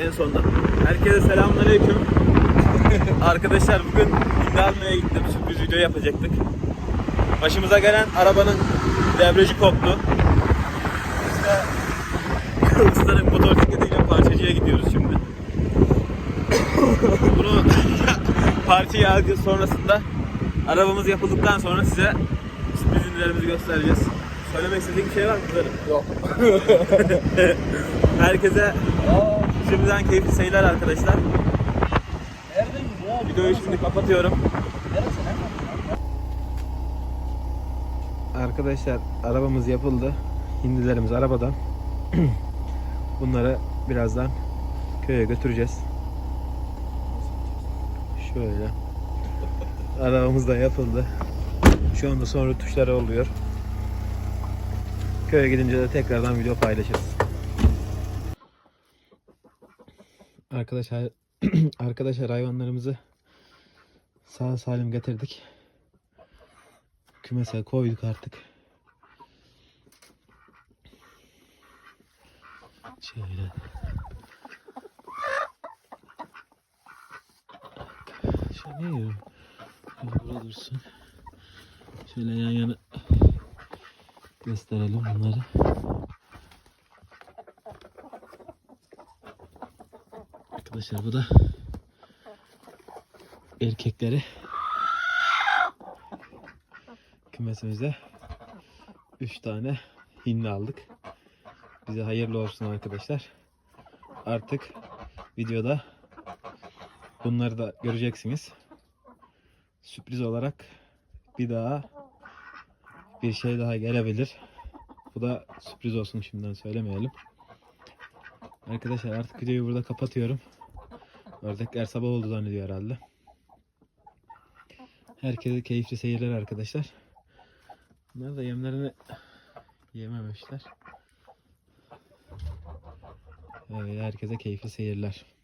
en sonunda. Herkese selamünaleyküm. Arkadaşlar bugün hindi almaya gittim. Sürpriz video yapacaktık. Başımıza gelen arabanın debriyajı koptu. İşte ustanın motosikletiyle parçacıya gidiyoruz şimdi. Bunu parçayı aldık sonrasında arabamız yapıldıktan sonra size sürpriz indilerimizi göstereceğiz. Söylemek istediğin bir şey var mı? Kızlarım? Yok. Herkese şimdiden keyifli seyirler arkadaşlar. Videoyu şimdi kapatıyorum. Arkadaşlar arabamız yapıldı. Hindilerimiz arabadan. Bunları birazdan köye götüreceğiz. Şöyle. Arabamız da yapıldı. Şu anda son rötuşları oluyor. Köye gidince de tekrardan video paylaşırız. Arkadaşlar arkadaşlar hayvanlarımızı sağ salim getirdik. Kümese koyduk artık. Şöyle. Şöyle ne yiyorum? Burada dursun. Şöyle yan yana gösterelim bunları. Arkadaşlar bu da erkekleri kümesimizde 3 tane hindi aldık. Bize hayırlı olsun arkadaşlar. Artık videoda bunları da göreceksiniz. Sürpriz olarak bir daha bir şey daha gelebilir. Bu da sürpriz olsun şimdiden söylemeyelim. Arkadaşlar artık videoyu burada kapatıyorum. Ördekler sabah oldu zannediyor herhalde. Herkese keyifli seyirler arkadaşlar. Bunlar da yemlerini yememişler. Evet, herkese keyifli seyirler.